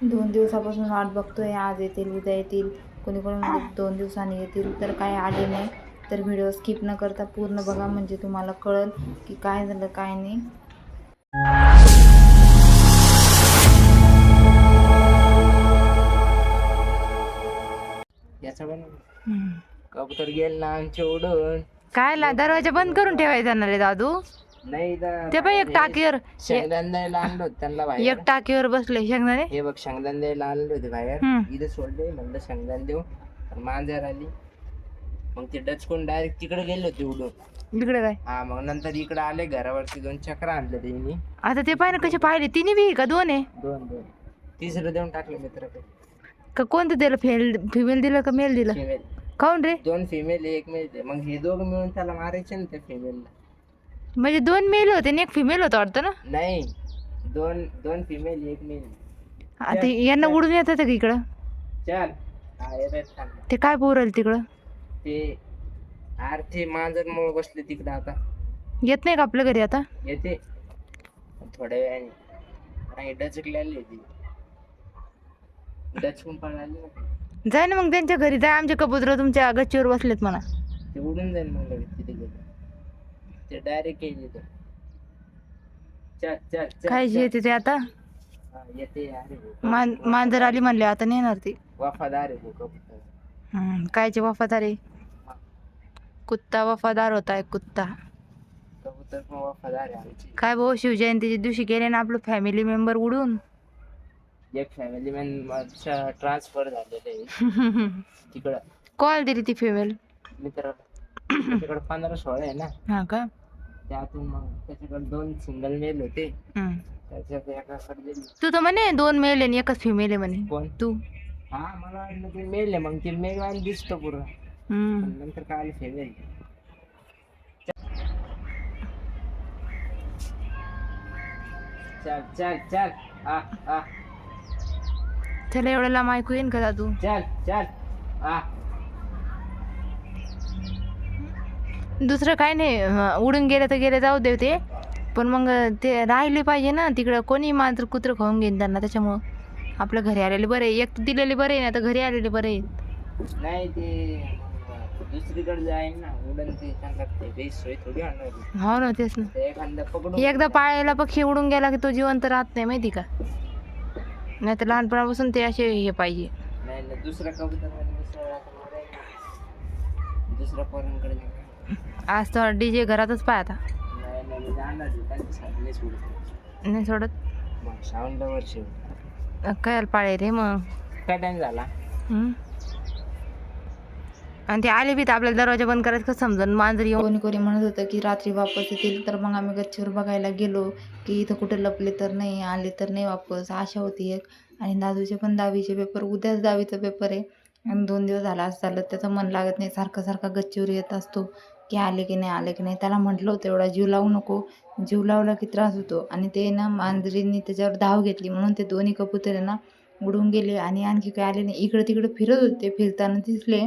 दोन दिवसापासून वाट बघतोय आज येतील उद्या येतील कोणी कोणी दोन दिवसांनी येतील तर काय आले नाही. तर व्हिडिओ स्किप न करता पूर्ण बघा म्हणजे तुम्हाला कळल की काय झालं काय नाही. कबूतर गेल ना आमचे उडून. काय ला दरवाजा बंद करून ठेवायचा ना रे दादू? नाही इथं ते पण एक टाकीवर. शेंगदाण द्यायला आणलं होतं त्यांना एक बाहेर टाकीवर बसले शेंगदाणे. हे बघ शेंगदाण द्यायला आणले होते बाहेर. हम्म. इथं सोडले म्हणलं शेंगदाण देऊ. पण मांजर आली. मग ते डचकून डायरेक्ट तिकडे गेले होते उडून. इकडे काय? हा मग नंतर इकडे आले घरावरती दोन चक्र आणले त्यांनी आता ते पाहिजे कसे पाहिले? तिन्ही बी का? दोन आहे? दोन दोन. तिसरं देऊन टाकलं मित्राकडे का कोणतं दिलं फेल फिमेल दिलं का मेल दिलं? फिमेल काऊन रे? दोन फिमेल एक मेल मग हे दोघं मिळून त्याला मारायचे ना त्या फिमेलला म्हणजे दोन मेल होते आणि एक फिमेल होतं वाटतं ना? नाही दोन दोन फिमेल एक मेल आता यांना उडून येतात का इकडं? चल. हा येतात. ते काय पोरल तिकडं? ते आर ते मांजर मुळे बसले तिकडे आता. येत नाही का आपल्या घरी आता? येते. थोड्या वेळाने. नाही डचकलेली होती डचकून पळाली ना. जाय ना मग त्यांच्या घरी जाय आमचे कबूतर तुमच्या गच्चीवर बसलेत म्हणा. ते उडून जाईल मग लगेच तिथे गेलं. ते डायरेक्ट येईल इथं. चल चल चल काय चल. येते ते आता? हा, येते अरे. मान मांजर आली म्हणले आता नेणार ती. वफादार आहे भाऊ कबूतर हम्म, कायचे वफादार आहे? कुत्ता वफादार होता एक कुत्ता. कबूतर पण वफादार आहे आमची. काय भाऊ शिवजयंतीच्या दिवशी गेले ना आपलं फॅमिली मेंबर उडून? एक फॅमिली मॅन ट्रान्सफर झालेलं आहे. तिकडं. कॉल दिली ती फिमेल मित्र त्याच्याकडे पंधरा सोळा आहे ना. हा का? त्यातून मग त्याच्याकडे दोन सिंगल मेल होते. हम्म. त्याच्यात एकाकडे दिली तू तर म्हणे दोन मेल आणि एकच फिमेल आहे म्हणे. कोण? तू. हा मला वाटलं ते मेल आहे मग ते मेल वाला दिसतो पुरा हम्म. नंतर काय फेमेल चल चल चल. आ आ. त्याला एवढं लांब ऐकू येईन का दादू? चल चल. आ. दुसरं काय नाही उडून गेले तर गेले जाऊ दे ते. पण मग ते राहिले पाहिजे ना तिकडं कोणी मांजर कुत्र खाऊन घेईन त्यांना त्याच्यामुळं. आपल्या घरी आलेले बरे एक दिलेले बरे ना तर घरी आलेले बरे नाही ते दुसरीकडे ना उडन ते थोडी. हो ना तेच ना. ते एखादा पकडून एकदा पाळलेला पक्षी उडून गेला की तो जिवंत राहत नाही माहिती का? नाही तर लहानपणापासून ते असे हे पाहिजे. नाही कबूतर तर. दुसऱ्या पोरांकडे. आज तर डीजे घरातच पाय आता. नाही सोडतो. नाही सोडत? मग श्रावणला वर्ष काय पाळे रे मग? काय टाइम झाला? हम्म. आणि ते आले बी तर आपल्याला दरवाजा बंद करायचं कसं समजून? मांजर येऊन कोणी कोणी म्हणत होतं की रात्री वापस येतील तर मग आम्ही गच्चीवर बघायला गेलो की इथं कुठे लपले तर नाही आले तर नाही वापस. आशा होती एक. आणि दादूचे पण दहावीचे पेपर उद्याच दहावीचा पेपर आहे. आणि दोन दिवस झाला असं झालं. त्याचं मन लागत नाही. सारखं सारखा गच्चीवर येत असतो. की आले की नाही आले की नाही त्याला म्हटलं होतं एवढा जीव लावू नको. जीव लावला की त्रास होतो. आणि ते ना मांजरींनी त्याच्यावर धाव घेतली. म्हणून ते दोन्ही कबूतर ना उडून गेले आणि आणखी काय आले नाही. इकडं तिकडं फिरत होते फिरताना दिसले.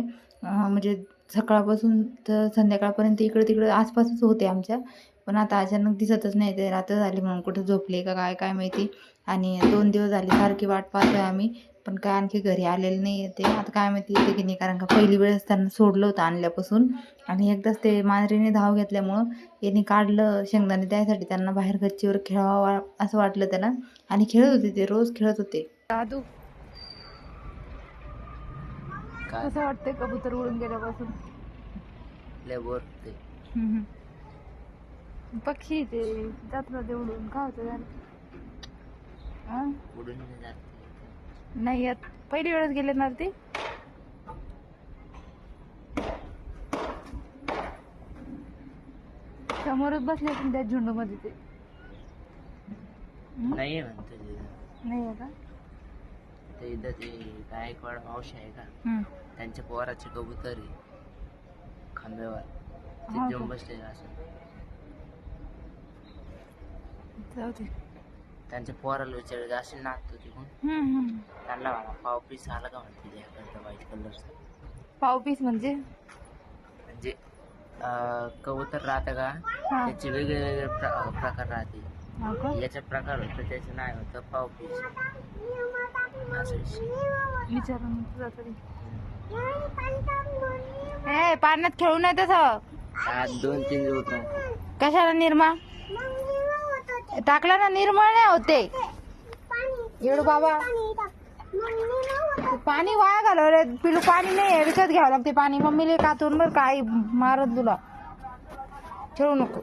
म्हणजे सकाळपासून तर संध्याकाळपर्यंत इकडं तिकडं आसपासच होते आमच्या. पण आता अचानक दिसतच नाही ते रात्र झाली म्हणून कुठं झोपले का काय काय माहिती. आणि दोन दिवस झाले सारखी वाट पाहतोय आम्ही पण काय आणखी घरी आलेलं नाही ते. आता काय माहिती येते की नाही कारण का पहिली वेळेस त्यांना सोडलं होतं आणल्यापासून. आणि एकदाच ते मांजरीने धाव घेतल्यामुळं यांनी काढलं शेंगदाणे त्यासाठी त्यांना बाहेर गच्चीवर खेळावं असं वाटलं त्याला. आणि खेळत होते ते रोज खेळत होते. दादू. काय? कसं वाटतंय कबूतर उडून गेल्यापासून? लय बोर ते पक्षी ते जात ना ते उडून का होतं त्याला हा? उडून नाही येत पहिली वेळेस गेले ना ते समोरच बसले त्या झुंडमध्ये ते नाही नाही आहे का ते इथं ते गायकवाड मावशी आहे का. त्यांच्या पोराचे कबूतर आहे खांब्यावर ते का? देऊन बसलेलं असं जाऊ दे त्यांच्या पोराला विचारायचं असे नाचतो तिकडून? हम्म, हम्म. त्यांना म्हणा पाव पीस आला का म्हणते व्हाईट कलरचा पाव पीस म्हणजे? म्हणजे अं, कबूतर राहतं का? हा. त्याचे वेगळे वेगळे प्र- प्रकार राहते. हा का? याचा प्रकार होतं त्याचं नाव होतं पाव पीस. विचारून तुझा तरी. ए पाण्यात खेळू नये तसं. आज दोन तीन दिवस. कशाला निर्मा? टाकला ना निर्मळ नाही होते. एवढं बाबा. पाणी वाया घालव रे. पिलू पाणी नाही आहे, विकत घ्यावं लागते पाणी. मम्मीले कातून बरं काही मारत तुला. ठेवू नको.